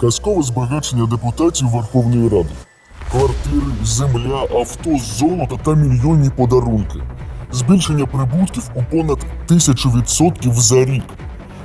Казкове збагачення депутатів Верховної Ради. Квартири, земля, авто, золото та мільйонні подарунки. Збільшення прибутків у понад тисячу відсотків за рік.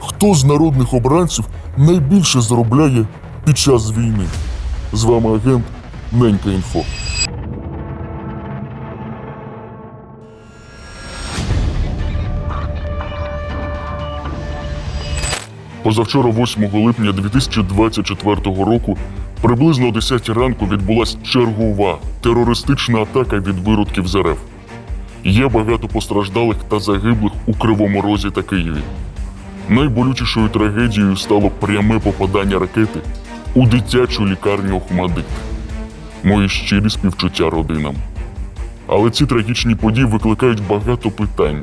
Хто з народних обранців найбільше заробляє під час війни? З вами агент Ненька Інфо. Позавчора, 8 липня 2024 року, приблизно о 10 ранку відбулася чергова терористична атака від виродків з РФ. Є багато постраждалих та загиблих у Кривому Розі та Києві. Найболючішою трагедією стало пряме попадання ракети у дитячу лікарню Охмадит. Мої щирі співчуття родинам. Але ці трагічні події викликають багато питань.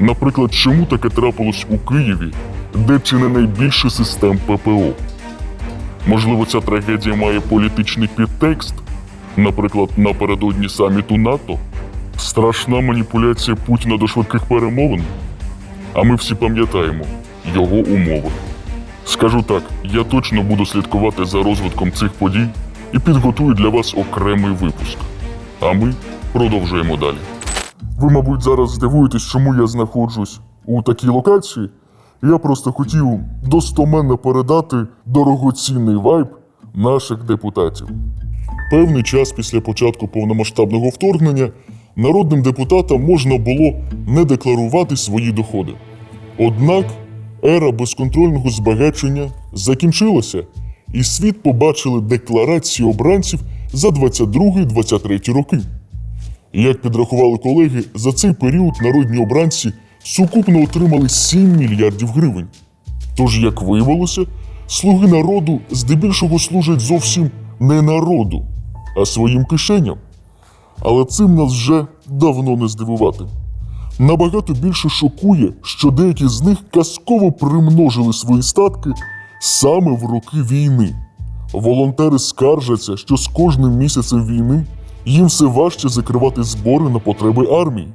Наприклад, чому таке трапилось у Києві, де чи не найбільше систем ППО? Можливо, ця трагедія має політичний підтекст, наприклад, напередодні саміту НАТО? Страшна маніпуляція Путіна до швидких перемовин? А ми всі пам'ятаємо його умови. Скажу так, я точно буду слідкувати за розвитком цих подій і підготую для вас окремий випуск. А ми продовжуємо далі. Ви, мабуть, зараз здивуєтесь, чому я знаходжусь у такій локації. Я просто хотів достоменно передати дорогоцінний вайб наших депутатів. Певний час після початку повномасштабного вторгнення народним депутатам можна було не декларувати свої доходи. Однак ера безконтрольного збагачення закінчилася, і світ побачили декларації обранців за 22-23 роки. Як підрахували колеги, за цей період народні обранці сукупно отримали 7 мільярдів гривень. Тож, як виявилося, слуги народу здебільшого служать зовсім не народу, а своїм кишеням. Але цим нас вже давно не здивувати. Набагато більше шокує, що деякі з них казково примножили свої статки саме в роки війни. Волонтери скаржаться, що з кожним місяцем війни їм все важче закривати збори на потреби армії.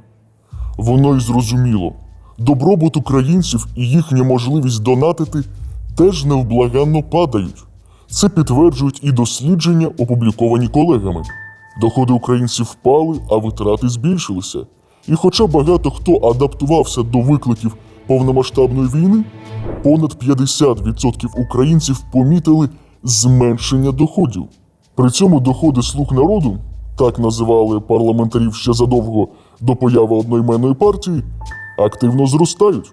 Воно й зрозуміло. Добробут українців і їхня можливість донатити теж невблаганно падають. Це підтверджують і дослідження, опубліковані колегами. Доходи українців впали, а витрати збільшилися. І хоча багато хто адаптувався до викликів повномасштабної війни, понад 50% українців помітили зменшення доходів. При цьому доходи слуг народу, так називали парламентарів ще задовго до появи одноіменної партії, активно зростають.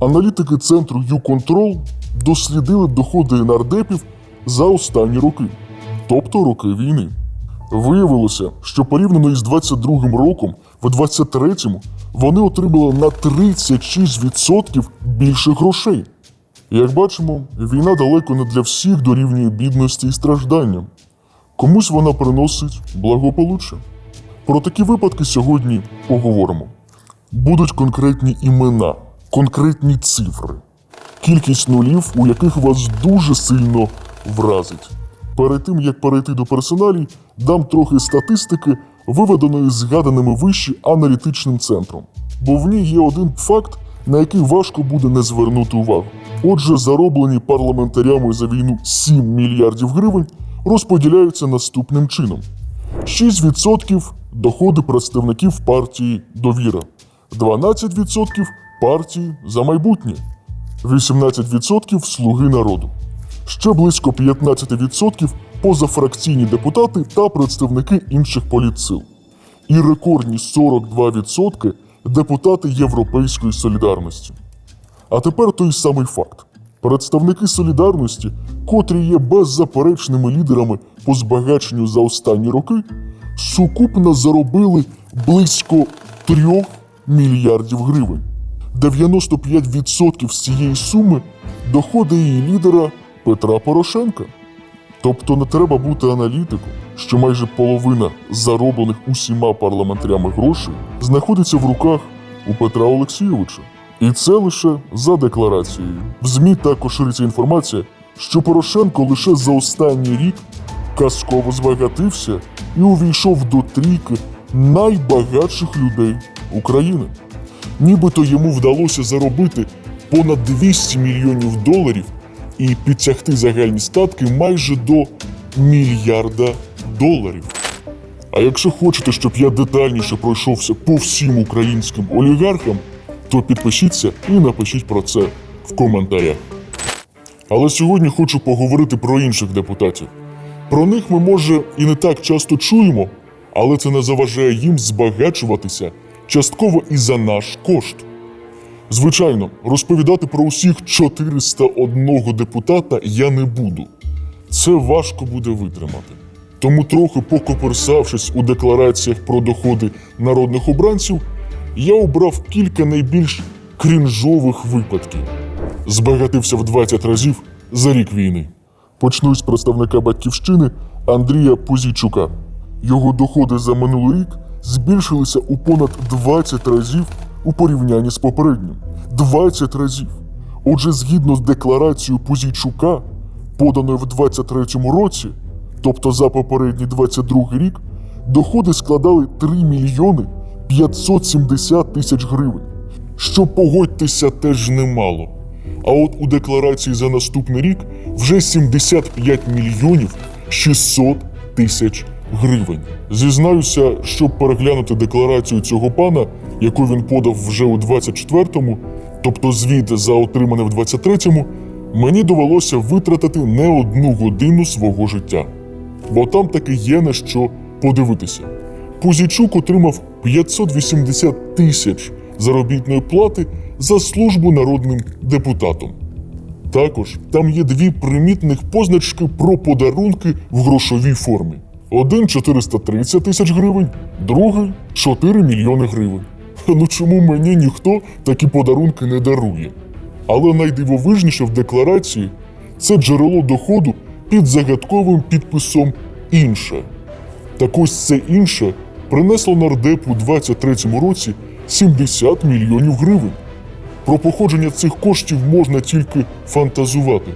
Аналітики центру YouControl дослідили доходи нардепів за останні роки, тобто роки війни. Виявилося, що порівняно із 22-м роком, в 23-му вони отримали на 36% більше грошей. Як бачимо, війна далеко не для всіх дорівнює бідності і стражданням. Комусь вона приносить благополуччя. Про такі випадки сьогодні поговоримо. Будуть конкретні імена, конкретні цифри, кількість нулів, у яких вас дуже сильно вразить. Перед тим як перейти до персоналій, дам трохи статистики, виведеної згаданими вище аналітичним центром. Бо в ній є один факт, на який важко буде не звернути увагу. Отже, зароблені парламентарями за війну 7 мільярдів гривень розподіляються наступним чином: 6% доходи представників партії Довіра, 12% партії за майбутнє, 18% слуги народу. Ще близько 15% позафракційні депутати та представники інших політсил. І рекордні 42% депутати Європейської солідарності. А тепер той самий факт: представники солідарності, котрі є беззаперечними лідерами по збагаченню за останні роки, сукупно заробили близько 3 мільярдів гривень. 95% з цієї суми доходи її лідера Петра Порошенка. Тобто не треба бути аналітиком, що майже половина зароблених усіма парламентарями грошей знаходиться в руках у Петра Олексійовича. І це лише за декларацією. В ЗМІ також шириться інформація, що Порошенко лише за останній рік казково збагатився і увійшов до трійки найбагатших людей України. Нібито йому вдалося заробити понад 200 мільйонів доларів і підтягти загальні статки майже до мільярда доларів. А якщо хочете, щоб я детальніше пройшовся по всім українським олігархам, то підпишіться і напишіть про це в коментарях. Але сьогодні хочу поговорити про інших депутатів. Про них ми, може, і не так часто чуємо, але це не заважає їм збагачуватися частково і за наш кошт. Звичайно, розповідати про усіх 401 депутата я не буду. Це важко буде витримати. Тому, трохи покоперсавшись у деклараціях про доходи народних обранців, я обрав кілька найбільш крінжових випадків. Збагатився в 20 разів за рік війни. Почну з представника батьківщини Андрія Пузійчука. Його доходи за минулий рік збільшилися у понад 20 разів у порівнянні з попереднім. 20 разів. Отже, згідно з декларацією Пузійчука, поданою в 23-му році, тобто за попередній 22 рік, доходи складали 3 мільйони 570 тисяч гривень. Що погодьтеся теж немало. А от у декларації за наступний рік вже 75 мільйонів 600 тисяч гривень. Зізнаюся, щоб переглянути декларацію цього пана, яку він подав вже у 24-му, тобто звіт за отримане в 23-му, мені довелося витратити не одну годину свого життя. Бо там таки є на що подивитися. Пузічук отримав 580 тисяч заробітної плати за службу народним депутатом. Також там є дві примітних позначки про подарунки в грошовій формі: один 430 тисяч гривень, другий 4 мільйони гривень. Ну чому мені ніхто такі подарунки не дарує? Але найдивовижніше в декларації це джерело доходу під загадковим підписом інше. Так ось це інше принесло нардепу у 23-му році 70 мільйонів гривень. Про походження цих коштів можна тільки фантазувати.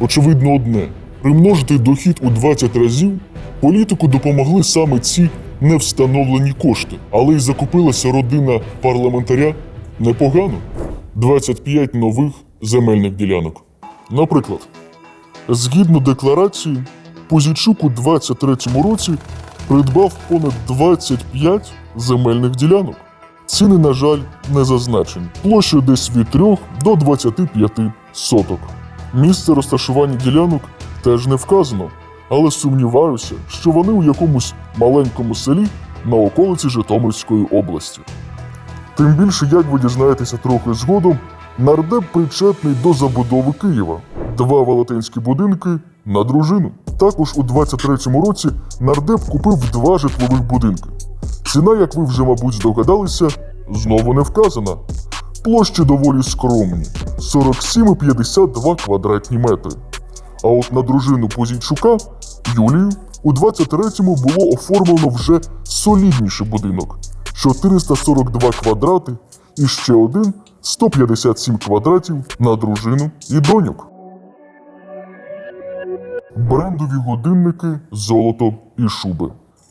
Очевидно, одне примножити дохід у 20 разів політику допомогли саме ці невстановлені кошти, але й закупилася родина парламентаря непогано 25 нових земельних ділянок. Наприклад, згідно декларації, Позічук у 23-му році придбав понад 25 земельних ділянок. Ціни, на жаль, не зазначені. Площа десь від 3 до 25 соток. Місце розташування ділянок теж не вказано, але сумніваюся, що вони у якомусь маленькому селі на околиці Житомирської області. Тим більше, як ви дізнаєтеся трохи згодом, нардеп причетний до забудови Києва. Два велетенські будинки на дружину. Також у 23-му році нардеп купив два житлових будинки. Ціна, як ви вже, мабуть, здогадалися, знову не вказана. Площі доволі скромні 47,52 квадратні метри. А от на дружину Позійчука Юлію у 23-му було оформлено вже солідніший будинок 442 квадрати і ще один 157 квадратів на дружину і доньок. Брендові годинники, золото і шуби.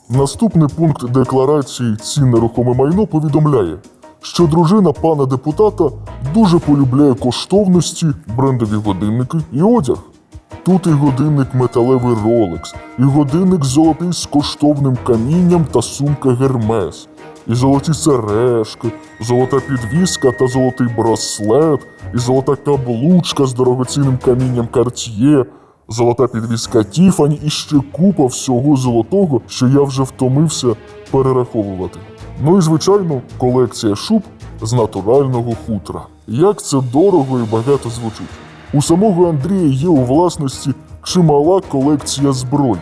Наступний пункт декларації цін нерухоме майно повідомляє, що дружина пана депутата дуже полюбляє коштовності, брендові годинники і одяг. Тут і годинник металевий Rolex, і годинник золотий з коштовним камінням та сумка Гермес, і золоті сережки, золота підвіска та золотий браслет, і золота каблучка з дорогоцінним камінням Cartier, золота підвіска Тіфані і ще купа всього золотого, що я вже втомився перераховувати. Ну і звичайно, колекція шуб з натурального хутра. Як це дорого і багато звучить. У самого Андрія є у власності чимала колекція зброї,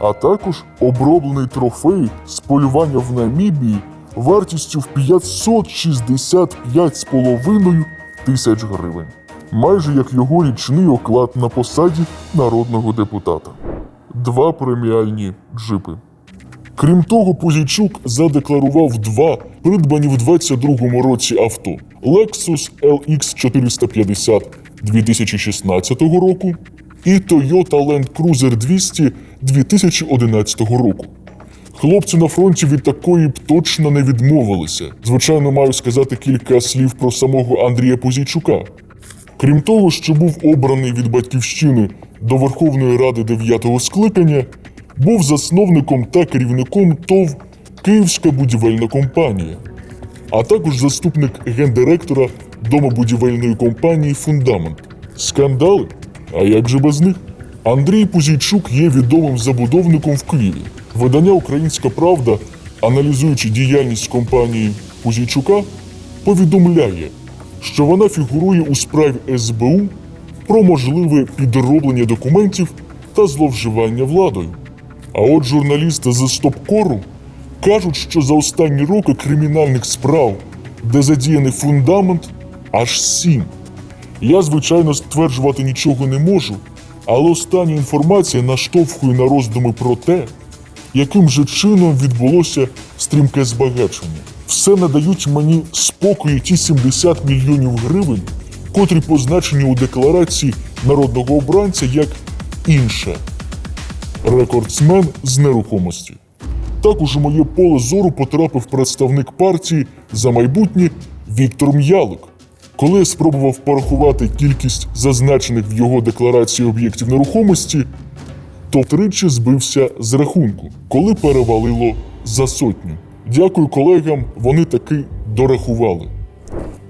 а також оброблений трофей з полювання в Намібії вартістю в 565,5 тисяч гривень. Майже як його річний оклад на посаді народного депутата. Два преміальні джипи. Крім того, Позійчук задекларував два придбані в 22-му році авто: Lexus LX 450 2016 року і Toyota Land Cruiser 200 2011 року. Хлопці на фронті від такої б точно не відмовилися. Звичайно, маю сказати кілька слів про самого Андрія Позійчука. Крім того, що був обраний від батьківщини до Верховної Ради дев'ятого скликання, був засновником та керівником ТОВ Київська будівельна компанія, а також заступник гендиректора домобудівельної компанії Фундамент. Скандали? А як же без них? Андрій Пузійчук є відомим забудовником в Києві. Видання Українська Правда, аналізуючи діяльність компанії Пузійчука, повідомляє, що вона фігурує у справі СБУ про можливе підроблення документів та зловживання владою. А от журналісти з Стопкору кажуть, що за останні роки кримінальних справ, де задіяний фундамент, аж сім. Я, звичайно, стверджувати нічого не можу, але остання інформація наштовхує на роздуми про те, яким же чином відбулося стрімке збагачення. Все надають мені спокою ті 70 мільйонів гривень, котрі позначені у декларації народного обранця як інше рекордсмен з нерухомості. Також у моє поле зору потрапив представник партії за майбутнє Віктор М'ялик. Коли я спробував порахувати кількість зазначених в його декларації об'єктів нерухомості, то тричі збився з рахунку, коли перевалило за сотню. Дякую колегам, вони таки дорахували.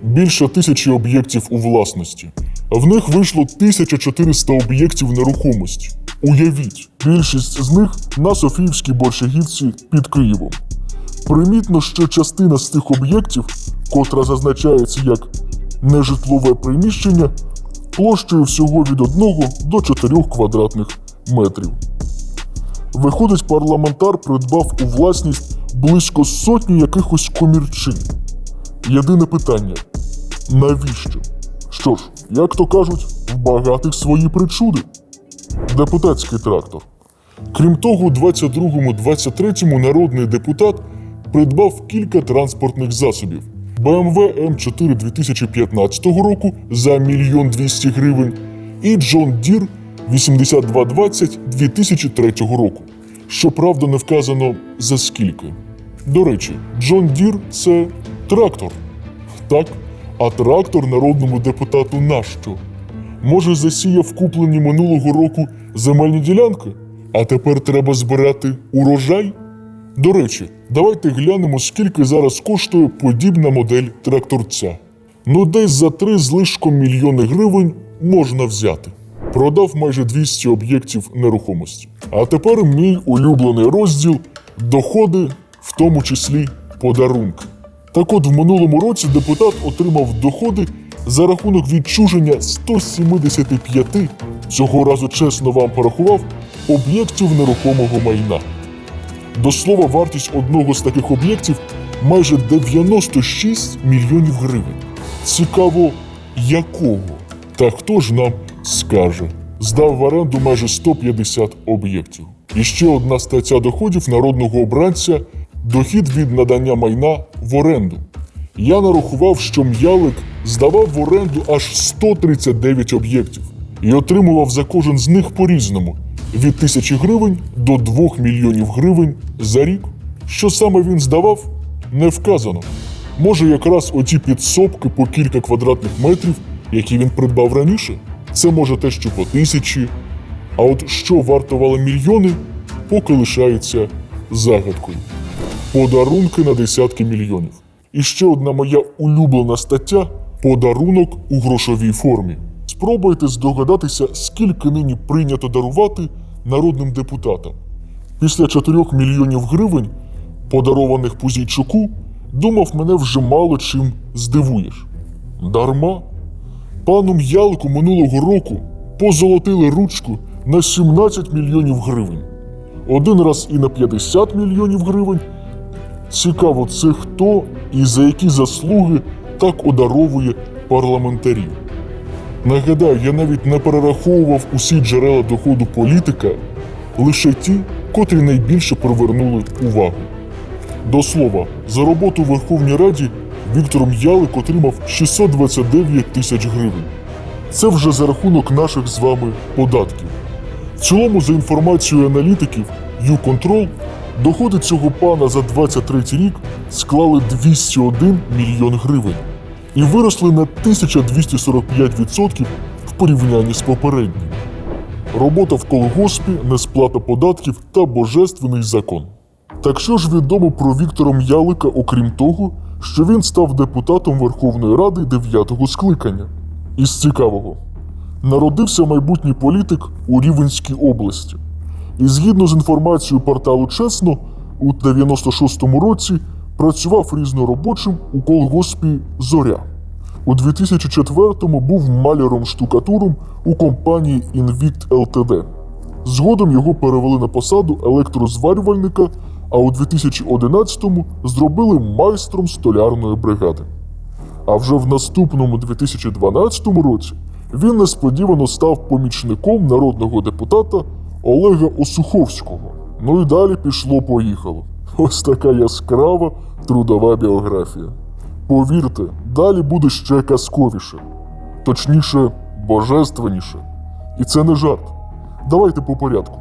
Більше тисячі об'єктів у власності. В них вийшло 1400 об'єктів нерухомості. Уявіть, більшість з них на Софіївській Борщагівці під Києвом. Примітно, що частина з цих об'єктів, котра зазначається як нежитлове приміщення, площею всього від 1 до 4 квадратних метрів. Виходить, парламентар придбав у власність близько сотні якихось комірчин. Єдине питання: навіщо? Що ж, як то кажуть, в багатих свої причуди. Депутатський трактор. Крім того, у 22-23 народний депутат придбав кілька транспортних засобів: BMW М4 2015 року за 1 200 гривень і John Deere 8220 2003 року. Щоправда, не вказано за скільки. До речі, John Deere – це трактор. Так, а трактор народному депутату нащо? Може, засіяв куплені минулого року земельні ділянки, а тепер треба збирати урожай? До речі, давайте глянемо, скільки зараз коштує подібна модель тракторця. Ну, десь за три з лишком мільйони гривень можна взяти. Продав майже 200 об'єктів нерухомості. А тепер мій улюблений розділ доходи, в тому числі подарунки. Так от в минулому році депутат отримав доходи за рахунок відчуження 175, цього разу чесно вам порахував, об'єктів нерухомого майна. До слова, вартість одного з таких об'єктів майже 96 мільйонів гривень. Цікаво, якого? Та хто ж нам скаже? Здав в оренду майже 150 об'єктів. І ще одна стаття доходів народного обранця дохід від надання майна в оренду. Я нарахував, що м'ялик здавав в оренду аж 139 об'єктів і отримував за кожен з них по-різному від тисячі гривень до 2 мільйонів гривень за рік. Що саме він здавав, не вказано. Може, якраз оті підсобки по кілька квадратних метрів, які він придбав раніше. Це може те, що по тисячі. А от що вартували мільйони, поки лишається загадкою. Подарунки на десятки мільйонів. І ще одна моя улюблена стаття подарунок у грошовій формі. Спробуйте здогадатися, скільки нині прийнято дарувати народним депутатам. Після 4 мільйонів гривень, подарованих Пузійчуку, думав, мене вже мало чим здивуєш. Дарма. Пану М'ялику минулого року позолотили ручку на 17 мільйонів гривень. Один раз і на 50 мільйонів гривень. Цікаво, це хто і за які заслуги так одаровує парламентарів. Нагадаю, я навіть не перераховував усі джерела доходу політика, лише ті, котрі найбільше привернули увагу. До слова, за роботу в Верховній Раді Віктор М'ялик отримав 629 тисяч гривень. Це вже за рахунок наших з вами податків. В цілому, за інформацією аналітиків, YouControl, доходи цього пана за 23 рік склали 201 мільйон гривень. і виросли на 1245% в порівнянні з попереднім. Робота в колгоспі, несплата податків та божественний закон. Так що ж відомо про Віктора М'ялика, окрім того, що він став депутатом Верховної Ради 9-го скликання? Із цікавого, народився майбутній політик у Рівенській області. І згідно з інформацією порталу Чесно, у 96-му році працював різноробочим у колгоспі Зоря. У 2004-му був маляром-штукатуром у компанії Invicт Ltd. Згодом його перевели на посаду електрозварювальника, а у 2011-му зробили майстром столярної бригади. А вже в наступному 2012 році він несподівано став помічником народного депутата Олега Осуховського. Ну і далі пішло-поїхало. Ось така яскрава трудова біографія. Повірте, далі буде ще казковіше, точніше, божественніше. І це не жарт. Давайте по порядку.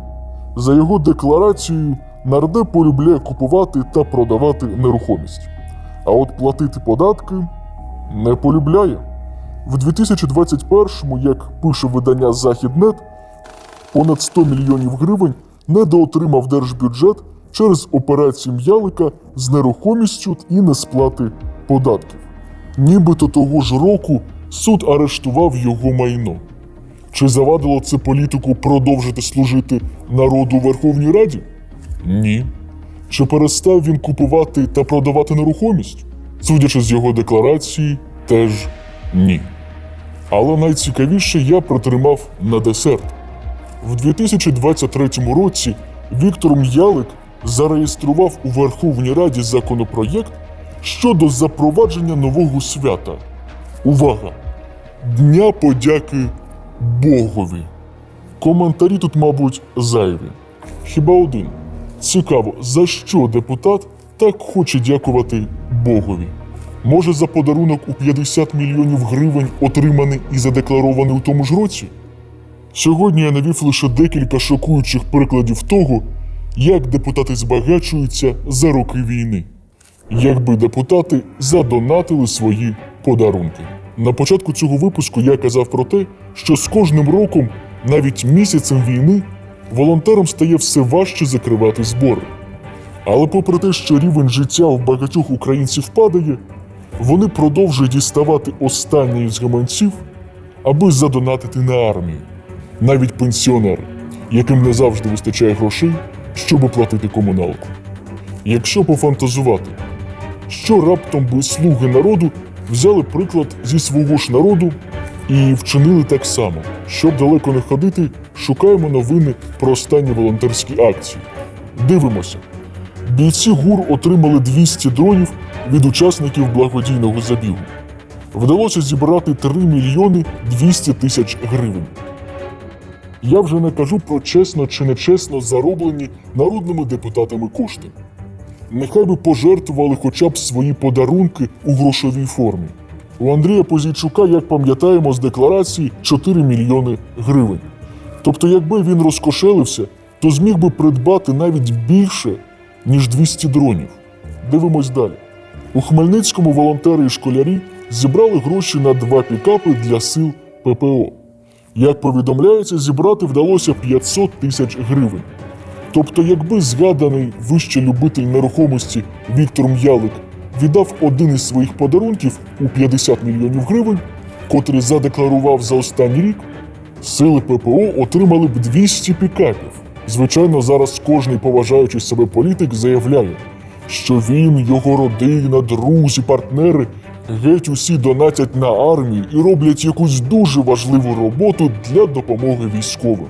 За його декларацією, нардеп полюбляє купувати та продавати нерухомість. А от платити податки не полюбляє. В 2021-му, як пише видання Західнет, понад 100 мільйонів гривень недоотримав держбюджет через операцію м'ялика з нерухомістю і несплати податків. Нібито того ж року суд арештував його майно. Чи завадило це політику продовжити служити народу у Верховній Раді? Ні. Чи перестав він купувати та продавати нерухомість? Судячи з його декларації, теж ні. Але найцікавіше я протримав на десерт. В 2023 році Віктор М'ялик зареєстрував у Верховній Раді законопроєкт щодо запровадження нового свята. Увага! Дня подяки Богові. Коментарі тут, мабуть, зайві. Хіба один. Цікаво, за що депутат так хоче дякувати Богові? Може, за подарунок у 50 мільйонів гривень, отриманий і задекларований у тому ж році? Сьогодні я навів лише декілька шокуючих прикладів того, як депутати збагачуються за роки війни. Якби депутати задонатили свої подарунки. На початку цього випуску я казав про те, що з кожним роком, навіть місяцем війни, волонтерам стає все важче закривати збори. Але попри те, що рівень життя в багатьох українців падає, вони продовжують діставати останнє із гаманців, аби задонатити на армію. Навіть пенсіонери, яким не завжди вистачає грошей, щоб оплатити комуналку. Якщо пофантазувати, що раптом би слуги народу взяли приклад зі свого ж народу і вчинили так само, щоб далеко не ходити, шукаємо новини про останні волонтерські акції. Дивимося. Бійці ГУР отримали 200 дронів від учасників благодійного забігу. Вдалося зібрати 3 мільйони 200 тисяч гривень. Я вже не кажу про чесно чи нечесно зароблені народними депутатами кошти. Нехай би пожертвували хоча б свої подарунки у грошовій формі. У Андрія Позійчука, як пам'ятаємо з декларації, 4 мільйони гривень. Тобто, якби він розкошелився, то зміг би придбати навіть більше, ніж 200 дронів. Дивимось далі. У Хмельницькому волонтери і школярі зібрали гроші на два пікапи для сил ППО. Як повідомляється, зібрати вдалося 500 тисяч гривень. Тобто, якби згаданий вище любитель нерухомості Віктор М'ялик віддав один із своїх подарунків у 50 мільйонів гривень, котрий задекларував за останній рік, сили ППО отримали б 200 пікапів. Звичайно, зараз кожний поважаючий себе політик заявляє, що він, його родина, друзі, партнери геть усі донатять на армію і роблять якусь дуже важливу роботу для допомоги військовим.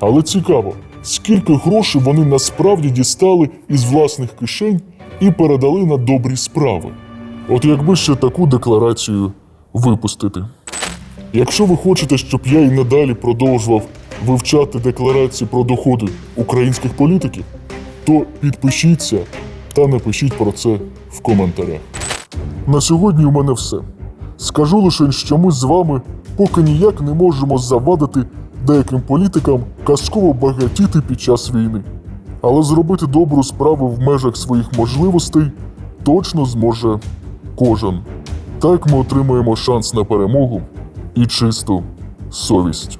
Але цікаво, скільки грошей вони насправді дістали із власних кишень і передали на добрі справи. От якби ще таку декларацію випустити. Якщо ви хочете, щоб я і надалі продовжував вивчати декларації про доходи українських політиків, то підпишіться та напишіть про це в коментарях. На сьогодні у мене все. Скажу лише, що ми з вами поки ніяк не можемо завадити деяким політикам казково багатіти під час війни. Але зробити добру справу в межах своїх можливостей точно зможе кожен. Так ми отримаємо шанс на перемогу і чисту совість.